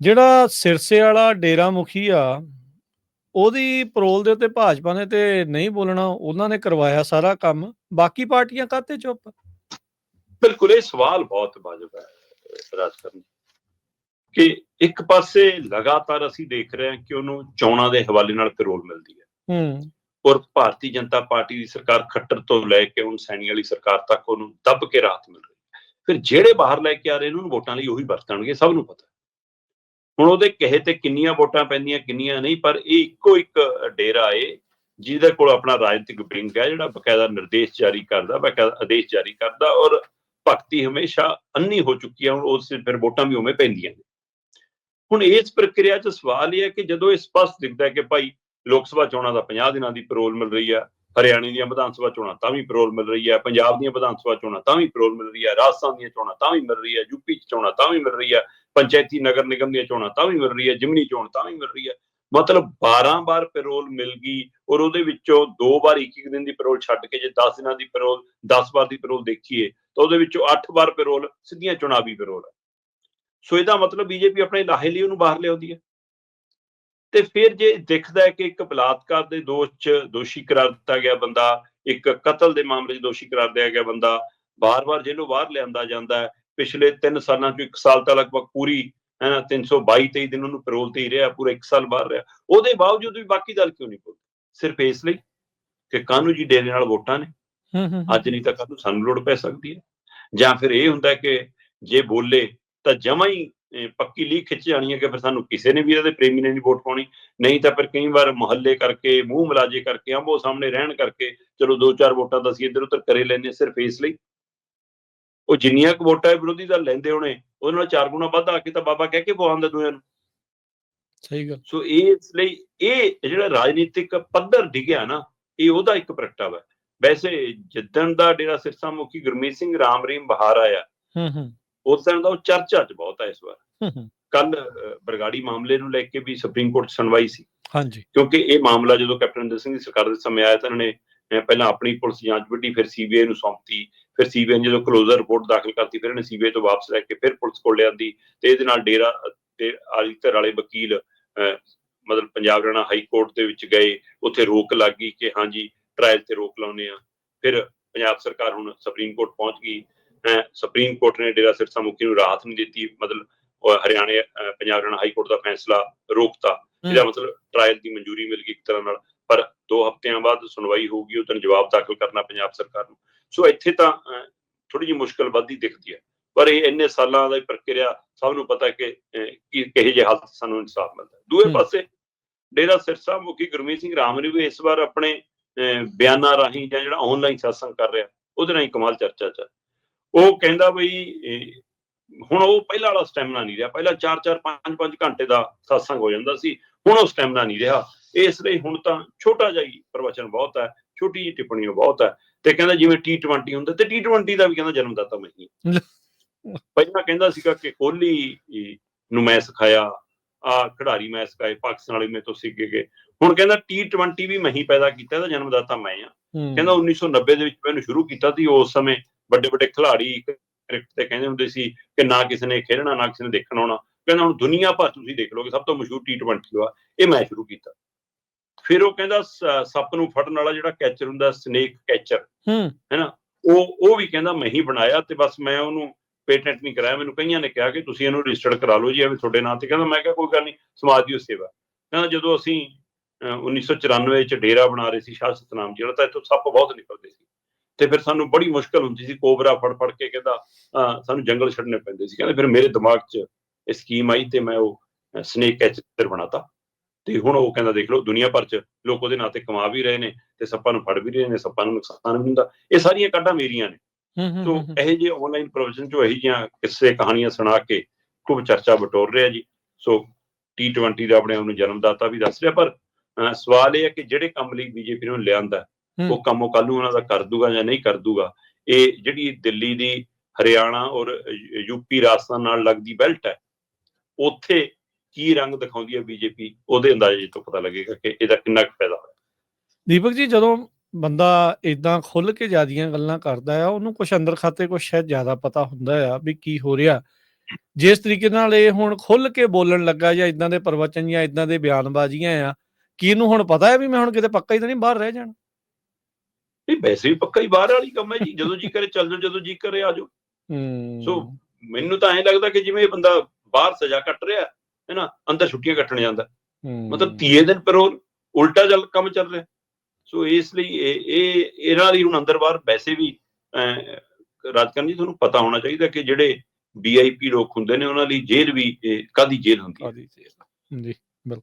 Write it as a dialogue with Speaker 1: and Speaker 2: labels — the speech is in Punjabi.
Speaker 1: ਜਿਹੜਾ ਸਿਰਸੇ ਵਾਲਾ ਡੇਰਾ ਮੁਖੀ ਆ ਉਹਦੀ ਪਰੋਲ ਦੇ ਉੱਤੇ ਭਾਜਪਾ ਨੇ ਤੇ ਨਹੀਂ ਬੋਲਣਾ ਉਹਨਾਂ ਨੇ ਕਰਵਾਇਆ ਸਾਰਾ ਕੰਮ। ਬਾਕੀ ਪਾਰਟੀਆਂ ਕਾਤੇ ਚੁੱਪ?
Speaker 2: ਬਿਲਕੁਲ ਇਹ ਸਵਾਲ ਬਹੁਤ ਵਾਜਬ ਹੈ ਰਾਜਕਰਨ ਕਿ ਇੱਕ ਪਾਸੇ ਲਗਾਤਾਰ ਅਸੀਂ ਦੇਖ ਰਹੇ ਹਾਂ ਕਿ ਉਹਨੂੰ ਚੋਣਾਂ ਦੇ ਹਵਾਲੇ ਨਾਲ ਪੈਰੋਲ ਮਿਲਦੀ ਹੈ।
Speaker 1: ਹੂੰ।
Speaker 2: ਔਰ ਭਾਰਤੀ ਜਨਤਾ ਪਾਰਟੀ ਦੀ ਸਰਕਾਰ ਖੱਟਰ ਤੋਂ ਲੈ ਕੇ ਹੁਣ ਸੈਣੀ ਵਾਲੀ ਸਰਕਾਰ ਤੱਕ ਉਹਨੂੰ ਦੱਬ ਕੇ ਰਾਹਤ ਮਿਲ ਰਹੀ ਹੈ। ਫਿਰ ਜਿਹੜੇ ਬਾਹਰ ਲੈ ਕੇ ਆ ਰਹੇ ਇਹਨਾਂ ਨੂੰ ਵੋਟਾਂ ਲਈ ਉਹੀ ਵਰਤਣਗੇ ਸਭ ਨੂੰ ਪਤਾ ਹੁਣ ਉਹਦੇ ਕਹੇ ਤੇ ਕਿੰਨੀਆਂ ਵੋਟਾਂ ਪੈਂਦੀਆਂ, ਕਿੰਨੀਆਂ ਨਹੀਂ, ਪਰ ਇਹ ਇੱਕੋ ਇੱਕ ਡੇਰਾ ਏ, ਜਿਹਦੇ ਕੋਲ ਆਪਣਾ ਰਾਜਨੀਤਿਕ ਵਿੰਗ ਹੈ, ਜਿਹੜਾ ਬਕਾਇਦਾ ਨਿਰਦੇਸ਼ ਜਾਰੀ ਕਰਦਾ, ਬਕਾਇਦਾ ਆਦੇਸ਼ ਜਾਰੀ ਕਰਦਾ ਔਰ ਭਗਤੀ ਹਮੇਸ਼ਾ ਅੰਨੀ ਹੋ ਚੁੱਕੀ ਹੈ, ਹੁਣ ਉਸ ਫਿਰ ਵੋਟਾਂ ਵੀ ਉਵੇਂ ਪੈਂਦੀਆਂ ਨੇ। ਹੁਣ ਇਸ ਪ੍ਰਕਿਰਿਆ 'ਚ ਸਵਾਲ ਇਹ ਹੈ ਕਿ ਜਦੋਂ ਇਹ ਸਪਸ਼ਟ ਦਿਖਦਾ ਹੈ ਕਿ ਭਾਈ ਲੋਕ ਸਭਾ ਚੋਣਾਂ ਦਾ 50 ਦਿਨਾਂ ਦੀ ਪੈਰੋਲ ਮਿਲ ਰਹੀ ਹੈ, ਹਰਿਆਣੇ ਦੀਆਂ ਵਿਧਾਨ ਸਭਾ ਚੋਣਾਂ ਤਾਂ ਵੀ ਪੈਰੋਲ ਮਿਲ ਰਹੀ ਹੈ, ਪੰਜਾਬ ਦੀਆਂ ਵਿਧਾਨ ਸਭਾ ਚੋਣਾਂ ਤਾਂ ਵੀ ਪੈਰੋਲ ਮਿਲ ਰਹੀ ਹੈ, ਰਾਜਸਥਾਨ ਦੀਆਂ ਚੋਣਾਂ ਤਾਂ ਵੀ ਮਿਲ ਰਹੀ ਹੈ ਯੂਪੀ 'ਚ ਚੋਣਾਂ ਤਾਂ ਵੀ ਮਿਲ ਰਹੀ ਹੈ ਪੰਚਾਇਤੀ ਨਗਰ ਨਿਗਮ ਦੀਆਂ ਚੋਣਾਂ ਤਾਂ ਵੀ ਮਿਲ ਰਹੀ ਹੈ, ਜਿਮਨੀ ਚੋਣ ਤਾਂ ਵੀ ਮਿਲ ਰਹੀ ਹੈ। ਮਤਲਬ 12 ਵਾਰ ਪੈਰੋਲ ਮਿਲ ਗਈ ਔਰ ਉਹਦੇ ਵਿੱਚੋਂ ਦੋ ਵਾਰ ਇੱਕ ਇੱਕ ਦਿਨ ਦੀ ਪੈਰੋਲ ਛੱਡ ਕੇ ਜੇ 10 ਦਿਨਾਂ ਦੀ ਪੈਰੋਲ 10 ਵਾਰ ਦੀ ਪੈਰੋਲ ਦੇਖੀਏ, ਤਾਂ ਉਹਦੇ ਵਿੱਚੋਂ 8 ਵਾਰ ਪੈਰੋਲ ਸਿੱਧੀਆਂ ਚੁਣਾਵੀ ਪੈਰੋਲ ਹੈ। ਸੋ ਇਹਦਾ ਮਤਲਬ ਬੀਜੇਪੀ ਆਪਣੇ ਲਾਹੇ ਲਈ ਉਹਨੂੰ ਬਾਹਰ ਲਿਆਉਂਦੀ ਹੈ। ਤੇ ਫਿਰ ਜੇ ਦਿਖਦਾ ਹੈ ਕਿ ਇੱਕ ਬਲਾਤਕਾਰ ਦੇ ਦੋਸ਼ 'ਚ ਦੋਸ਼ੀ ਕਰਾਰ ਦਿੱਤਾ ਗਿਆ ਬੰਦਾ, ਇੱਕ ਕਤਲ ਦੇ ਮਾਮਲੇ 'ਚ ਦੋਸ਼ੀ ਕਰਾਰ ਦਿਆ ਗਿਆ ਬੰਦਾ ਬਾਰ-ਬਾਰ ਜੇਲ੍ਹੋਂ ਬਾਹਰ ਲਿਆਂਦਾ ਜਾਂਦਾ ਹੈ ਪਿਛਲੇ 3 ਸਾਲਾਂ 'ਚ 1 ਸਾਲ ਤੱਕ ਲਗਭਗ ਪੂਰੀ ਹੈ ਨਾ 322 23 ਦਿਨ ਉਹਨੂੰ ਪੈਰੋਲ ਤੇ ਹੀ ਰਿਹਾ ਪੂਰਾ 1 ਸਾਲ ਬਾਹਰ ਰਿਹਾ। ਉਹਦੇ ਬਾਵਜੂਦ ਵੀ ਬਾਕੀ ਦਲ ਕਿਉਂ ਨਹੀਂ ਬੋਲਦੇ? ਸਿਰਫ ਇਸ ਲਈ ਕਿ ਕਾਨੂੰ ਜੀ ਡੇਰੇ ਨਾਲ ਵੋਟਾਂ ਨੇ?
Speaker 1: ਹੂੰ ਹੂੰ
Speaker 2: ਅੱਜ ਨਹੀਂ ਤਾਂ ਕੱਲ ਸਾਨੂੰ ਲੋੜ ਪੈ ਸਕਦੀ ਹੈ। ਜਾਂ ਫਿਰ ਇਹ ਹੁੰਦਾ ਕਿ ਜੇ ਬੋਲੇ ਤਾਂ ਜਮਾਂ ਹੀ ਪੱਕੀ ਲੀਕ ਖਿੱਚ ਜਾਣੀ ਹੈ ਕਿ ਫਿਰ ਸਾਨੂੰ ਕਿਸੇ ਨੇ ਵੀ ਇਹਦੇ ਪ੍ਰੇਮੀ ਨੇ ਨਹੀਂ ਵੋਟ ਪਾਉਣੀ। ਨਹੀਂ ਤਾਂ ਫਿਰ ਕਈ ਵਾਰ ਮੁਹੱਲੇ ਕਰਕੇ ਮੂੰਹ ਮਲਾਜੇ ਕਰਕੇ ਆਂਬੋ ਸਾਹਮਣੇ ਰਹਿਣ ਕਰਕੇ ਚਲੋ ਦੋ ਚਾਰ ਵੋਟਾਂ ਤਾਂ ਅਸੀਂ ਇੱਧਰ ਉੱਧਰ ਕਰੇ ਲੈਂਦੇ ਸਿਰਫ ਇਸ ਲਈ ਉਹ ਜਿੰਨੀਆਂ ਕੁ ਵੋਟਾਂ ਇਹ ਵਿਰੋਧੀ ਦਲ ਲੈਂਦੇ ਹੋਣੇ ਉਹਦੇ ਨਾਲ ਚਾਰ ਗੁਣਾ ਵੱਧ ਆ ਕੇ ਤਾਂ ਬਾਬਾ ਕਹਿ ਕੇ ਪਵਾਉਂਦਾ ਦੁਨੀਆਂ ਨੂੰ।
Speaker 1: ਸਹੀ ਗੱਲ।
Speaker 2: ਸੋ ਇਸ ਲਈ ਇਹ ਜਿਹੜਾ ਰਾਜਨੀਤਿਕ ਪੱਧਰ ਡਿੱਗਿਆ ਨਾ ਇਹ ਉਹਦਾ ਇੱਕ ਪ੍ਰਗਟਾਵਾ ਹੈ। ਵੈਸੇ ਜਿੱਦਣ ਦਾ ਡੇਰਾ ਸਿਰਸਾ ਮੁਖੀ ਗੁਰਮੀਤ ਸਿੰਘ ਰਾਮ ਰਹੀਮ ਬਹਾਰ ਆਇਆ
Speaker 1: ਹੂੰ ਹੂੰ।
Speaker 2: ਉਸ ਦਿਨ ਦਾ ਉਹ ਚਰਚਾ 'ਚ ਬਹੁਤ ਹੈ ਇਸ ਵਾਰ।
Speaker 1: ਹੂੰ, ਹੂੰ।
Speaker 2: ਕੱਲ ਬਰਗਾੜੀ ਮਾਮਲੇ ਨੂੰ ਲੈ ਕੇ ਵੀ ਸੁਪਰੀਮ ਕੋਰਟ ਸੁਣਵਾਈ ਸੀ।
Speaker 1: ਹਾਂਜੀ।
Speaker 2: ਕਿਉਂਕਿ ਇਹ ਮਾਮਲਾ ਜਦੋਂ ਕੈਪਟਨ ਅਮਰਿੰਦਰ ਸਿੰਘ ਦੀ ਸਰਕਾਰ ਦੇ ਸਮੇਂ ਆਇਆ ਤਾਂ ਇਹਨਾਂ ਅਹ, ਪਹਿਲਾਂ ਆਪਣੀ ਪੁਲਿਸ ਜਾਂਚ ਵੱਡੀ ਫਿਰ ਸੀਬੀਆਈ ਨੂੰ ਸੌਂਪਤੀ ਫਿਰ ਸੀਬੀਆਈ ਨੇ ਜਦੋਂ ਕਲੋਜ਼ਰ ਰਿਪੋਰਟ ਦਾਖਲ ਕਰਤੀ ਫਿਰ ਇਹਨੇ ਸੀਬੀਆਈ ਤੋਂ ਵਾਪਸ ਲੈ ਕੇ ਫਿਰ ਪੁਲਿਸ ਕੋਲ ਲਿਆਂਦੀ ਤੇ ਇਹਦੇ ਨਾਲ ਡੇਰਾ ਤੇ ਆਲੀ ਧਰ ਵਾਲੇ ਵਕੀਲ ਮਤਲਬ ਪੰਜਾਬ ਹਰਿਆਣਾ ਹਾਈ ਕੋਰਟ ਦੇ ਵਿੱਚ ਗਏ ਉੱਥੇ ਰੋਕ ਲੱਗ ਗਈ ਕਿ ਹਾਂਜੀ ਟ੍ਰਾਇਲ ਤੇ ਰੋਕ ਲਾਉਨੇ ਆ ਫਿਰ ਪੰਜਾਬ ਸਰਕਾਰ ਹੁਣ ਸੁਪਰੀਮ ਕੋਰਟ ਪਹੁੰਚ ਗਈ। ਸੁਪਰੀਮ ਕੋਰਟ ਨੇ ਡੇਰਾ ਸਿਰਸਾ ਮੁਖੀ ਨੂੰ ਰਾਹਤ ਨਹੀਂ ਦਿੱਤੀ ਮਤਲਬ ਹਰਿਆਣੇ ਪੰਜਾਬ ਹਰਿਆਣਾ ਹਾਈ ਕੋਰਟ ਦਾ ਫੈਸਲਾ ਰੋਕਤਾ। ਇਹਦਾ ਮਤਲਬ ਟ੍ਰਾਇਲ ਦੀ ਮਨਜ਼ੂਰੀ ਮਿਲ ਗਈ ਇੱਕ ਤਰ੍ਹਾਂ ਨਾਲ। 2 ਹਫ਼ਤਿਆਂ ਬਾਅਦ ਸੁਣਵਾਈ ਹੋਊਗੀ ਉਹ ਦਿਨ ਜਵਾਬ ਦਾਖਲ ਕਰਨਾ ਪੰਜਾਬ ਸਰਕਾਰ ਨੂੰ ਸੋ ਇੱਥੇ ਤਾਂ ਥੋੜੀ ਜਿਹੀ ਮੁਸ਼ਕਲ ਵੱਧਦੀ ਦਿਖਦੀ ਹੈ ਪਰ ਇਹ ਇੰਨੇ ਸਾਲਾਂ ਦੀ ਪ੍ਰਕਿਰਿਆ ਸਭ ਨੂੰ ਪਤਾ ਹੈ ਕਿ ਕੀ ਕਿਹੇ ਜਿਹੇ ਹਾਲਤ ਸਾਨੂੰ ਇਨਸਾਫ ਮਿਲਦਾ ਹੈ। ਦੂਏ
Speaker 1: ਹੂੰ।
Speaker 2: ਪਾਸੇ ਡੇਰਾ ਸਿਰਸਾ ਮੁਖੀ ਗੁਰਮੀਤ ਸਿੰਘ ਰਾਮ ਨੇ ਵੀ ਇਸ ਵਾਰ ਆਪਣੇ ਬਿਆਨਾਂ ਰਾਹੀਂ ਜਾਂ ਜਿਹੜਾ ਆਨਲਾਈਨ satsang ਕਰ ਰਿਹਾ ਉਹਦੇ ਰਾਹੀਂ ਕਮਾਲ ਚਰਚਾ 'ਚ ਹੈ। ਉਹ ਕਹਿੰਦਾ ਬਈ ਹੁਣ ਉਹ ਪਹਿਲਾਂ ਵਾਲਾ ਸਟੈਮਨਾ ਨਹੀਂ ਰਿਹਾ ਪਹਿਲਾਂ 4-4 5-5 ਘੰਟੇ ਦਾ satsang ਹੋ ਜਾਂਦਾ ਸੀ ਹੁਣ ਉਹ ਸਟੈਮਨਾ ਨਹੀਂ ਰਿਹਾ ਇਸ ਲਈ ਹੁਣ ਤਾਂ ਛੋਟਾ ਜਿਹਾ ਹੀ ਪ੍ਰਵਚਨ ਬਹੁਤ ਹੈ ਛੋਟੀ ਜਿਹੀ ਟਿੱਪਣੀਆਂ ਬਹੁਤ ਹੈ ਤੇ ਕਹਿੰਦਾ ਜਿਵੇਂ T20 ਹੁੰਦਾ ਤੇ T20 ਦਾ ਵੀ ਕਹਿੰਦਾ ਜਨਮਦਾਤਾ ਮੈਂ ਹੀ। ਪਹਿਲਾਂ ਕਹਿੰਦਾ ਸੀਗਾ ਕਿ ਕੋਹਲੀ ਨੂੰ ਮੈਂ ਸਿਖਾਇਆ ਆ ਖਿਡਾਰੀ ਮੈਂ ਸਿਖਾਏ ਪਾਕਿਸਤਾਨ ਵਾਲੇ ਮੇਰੇ ਤੋਂ ਸਿੱਖ ਗਏ ਹੁਣ ਕਹਿੰਦਾ T20 ਵੀ ਮੈਂ ਹੀ ਪੈਦਾ ਕੀਤਾ ਇਹਦਾ ਜਨਮਦਾਤਾ ਮੈਂ ਆ ਕਹਿੰਦਾ 1990 ਦੇ ਵਿੱਚ ਮੈਨੂੰ ਸ਼ੁਰੂ ਕੀਤਾ ਸੀ ਉਸ ਸਮੇਂ ਵੱਡੇ ਵੱਡੇ ਖਿਡਾਰੀ ਕ੍ਰਿਕਟ ਤੇ ਕਹਿੰਦੇ ਹੁੰਦੇ ਸੀ ਕਿ ਨਾ ਕਿਸੇ ਨੇ ਖੇਡਣਾ ਨਾ ਕਿਸੇ ਨੇ ਦੇਖਣਾ ਆਉਣਾ ਕਹਿੰਦਾ ਹੁਣ ਦੁਨੀਆ ਭਰ ਤੁਸੀਂ ਦੇਖ ਲਓਗੇ ਸਭ ਤੋਂ ਮਸ਼ਹੂਰ T20 ਆ ਇਹ ਮੈਂ ਸ਼ੁਰੂ ਕੀਤਾ। ਫਿਰ ਉਹ ਕਹਿੰਦਾ ਸੱਪ ਨੂੰ ਫੜਨ ਵਾਲਾ ਜਿਹੜਾ ਕੈਚਰ ਹੁੰਦਾ ਸਨੇਕ ਕੈਚਰ
Speaker 1: ਹੂੰ।
Speaker 2: ਉਹ ਉਹ ਵੀ ਕਹਿੰਦਾ ਮੈਂ ਹੀ ਬਣਾਇਆ ਤੇ ਬਸ ਮੈਂ ਉਹਨੂੰ ਪੇਟੈਂਟ ਨਹੀਂ ਕਰਾਇਆ। ਮੈਨੂੰ ਕਈਆਂ ਨੇ ਕਿਹਾ ਕਿ ਤੁਸੀਂ ਇਹਨੂੰ ਰਜਿਸਟਰਡ ਕਰਾ ਲਓ ਜੀ ਐਵੇਂ ਤੁਹਾਡੇ ਨਾਂ ਤੇ ਕਹਿੰਦਾ ਮੈਂ ਕਿਹਾ ਕੋਈ ਗੱਲ ਨਹੀਂ ਸਮਾਜ ਦੀ ਸੇਵਾ। ਕਹਿੰਦਾ ਜਦੋਂ ਅਸੀਂ ਅਹ, 1994 ਚ ਡੇਰਾ ਬਣਾ ਰਹੇ ਸੀ ਸ਼ਾਹ ਸਤਨਾਮ ਜਿਹੜਾ ਤਾਂ ਇੱਥੋਂ ਸੱਪ ਬਹੁਤ ਨਿਕਲਦੇ ਸੀ। ਤੇ ਫਿਰ ਸਾਨੂੰ ਬੜੀ ਮੁਸ਼ਕਲ ਹੁੰਦੀ ਸੀ ਕੋਬਰਾ ਫੜ ਫੜ ਕੇ ਕਹਿੰਦਾ ਸਾਨੂੰ ਜੰਗਲ ਛੱਡਣੇ ਪੈਂਦੇ ਸੀ। ਕਹਿੰਦਾ ਫਿਰ ਮੇਰੇ ਦਿਮਾਗ 'ਚ ਇਹ ਸਕੀਮ ਆਈ ਤੇ ਮੈਂ ਉਹ ਸਨੇਕ ਕੈਚਰ ਬਣਾਤਾ। ਤੇ ਹੁਣ ਉਹ ਕਹਿੰਦਾ ਦੇਖ ਲਓ ਦੁਨੀਆ ਭਰ 'ਚ ਲੋਕ ਉਹਦੇ ਨਾਂ ਤੇ ਕਮਾ ਵੀ ਰਹੇ ਨੇ ਤੇ ਸੱਪਾਂ ਨੂੰ ਫੜ ਵੀ ਰਹੇ ਨੇ ਸੱਪਾਂ ਨੂੰ ਨੁਕਸਾਨ ਵੀ ਹੁੰਦਾ। ਇਹ ਸਾਰੀਆਂ ਕਾਢਾਂ ਮੇਰੀਆਂ ਨੇ। ਸੋ ਇਹ ਜਿਹੇ ਆਨਲਾਈਨ ਪ੍ਰੋਵੀਜ਼ਨ ਚੋਂ ਇਹੀ ਜਿਹੀਆਂ ਕਿੱਸੇ ਕਹਾਣੀਆਂ ਸੁਣਾ ਕੇ ਖੂਬ ਚਰਚਾ ਬਟੋਰ ਰਿਹਾ ਜੀ। ਸੋ T20 ਦਾ ਆਪਣੇ ਆਪ ਨੂੰ ਜਨਮਦਾਤਾ ਵੀ ਦੱਸ ਰਿਹਾ ਪਰ ਸਵਾਲ ਇਹ ਹੈ ਕਿ ਜਿਹੜੇ ਕੰਮ ਲਈ ਬੀਜੇਪੀ ਨੂੰ ਲਿਆਂਦਾ। ਉਹ ਕੰਮ ਉਹ ਕੱਲ ਨੂੰ ਉਹਨਾਂ ਦਾ ਕਰ ਦੂਗਾ ਜਾਂ ਨਹੀਂ ਕਰ ਦੂਗਾ। ਇਹ ਜਿਹੜੀ ਦਿੱਲੀ ਦੀ ਹਰਿਆਣਾ ਔਰ ਯੂਪੀ ਰਾਜਸਥਾਨ ਨਾਲ ਲੱਗਦੀ ਬੈਲਟ ਹੈ ਉੱਥੇ ਕੀ ਰੰਗ ਦਿਖਾਉਂਦੀ ਹੈ ਬੀਜੇਪੀ ਉਹਦੇ ਅੰਦਾਜ਼ੇ ਤੋਂ ਪਤਾ ਲੱਗੇਗਾ ਕਿ ਇਹਦਾ ਕਿੰਨਾ ਕੁ ਫਾਇਦਾ ਹੋਇਆ।
Speaker 1: ਦੀਪਕ ਜੀ ਜਦੋਂ ਬੰਦਾ ਇਦਾਂ ਖੁੱਲ ਕੇ ਜਿਆਦੀਆਂ ਗੱਲਾਂ ਕਰਦਾ ਆ ਉਹਨੂੰ ਕੁਝ ਅੰਦਰ ਖਾਤੇ ਕੁਝ ਸ਼ਾਇਦ ਜ਼ਿਆਦਾ ਪਤਾ ਹੁੰਦਾ ਆ ਵੀ ਕੀ ਹੋ ਰਿਹਾ। ਜਿਸ ਤਰੀਕੇ ਨਾਲ ਇਹ ਹੁਣ ਖੁੱਲ ਕੇ ਬੋਲਣ ਲੱਗਾ ਜਾਂ ਇਦਾਂ ਦੇ ਪ੍ਰਵਚਨ ਜਾਂ ਇਦਾਂ ਦੇ ਬਿਆਨਬਾਜ਼ੀਆਂ ਆ ਕੀ ਇਹਨੂੰ ਹੁਣ ਪਤਾ ਹੈ ਵੀ ਮੈਂ ਹੁਣ ਕਿਤੇ ਪੱਕਾ ਹੀ ਤਾਂ ਨਹੀਂ ਬਾਹਰ ਰਹਿ ਜਾਣਾ?
Speaker 2: ਨਹੀਂ ਵੈਸੇ ਵੀ ਪੱਕਾ ਹੀ ਬਾਹਰ ਵਾਲੀ ਕੰਮ ਹੈ ਜੀ। ਜਦੋਂ ਜੀ ਕਰੇ ਚੱਲ ਜਾਓ ਜਦੋਂ ਜੀ ਕਰੇ ਆ ਜਾਓ।
Speaker 1: ਹੂੰ।
Speaker 2: ਸੋ ਮੈਨੂੰ ਤਾਂ ਐਂ ਲੱਗਦਾ ਕਿ ਜਿਵੇਂ ਇਹ ਬੰਦਾ ਬਾਹਰ ਸਜ਼ਾ ਕੱਟ ਰਿਹਾ ਹੈ ਨਾ ਅੰਦਰ ਛੁੱਟੀਆਂ ਕੱਟਣ ਜਾਂਦਾ। ਮਤਲਬ ਤੀਏ ਦਿਨ ਪਰ ਉਹ ਉਲਟਾ ਚੱਲ ਕੰਮ ਚੱਲ ਰਿਹਾ। ਸੋ ਇਸ ਲਈ ਇਹ ਇਹ ਇਹਨਾਂ ਲਈ ਹੁਣ ਅੰਦਰ ਬਾਹਰ ਵੈਸੇ ਵੀ ਰਾਜਕਰਨ ਜੀ ਤੁਹਾਨੂੰ ਪਤਾ ਹੋਣਾ ਚਾਹੀਦਾ ਕਿ ਜਿਹੜੇ ਵੀਆਈਪੀ ਲੋਕ ਹੁੰਦੇ ਨੇ ਉਹਨਾਂ ਲਈ ਜੇਲ੍ਹ ਵੀ ਕਾਦੀ ਜੇਲ੍ਹ ਹੁੰਦੀ ਹੈ?
Speaker 1: ਜੀ ਬਿਲਕੁਲ।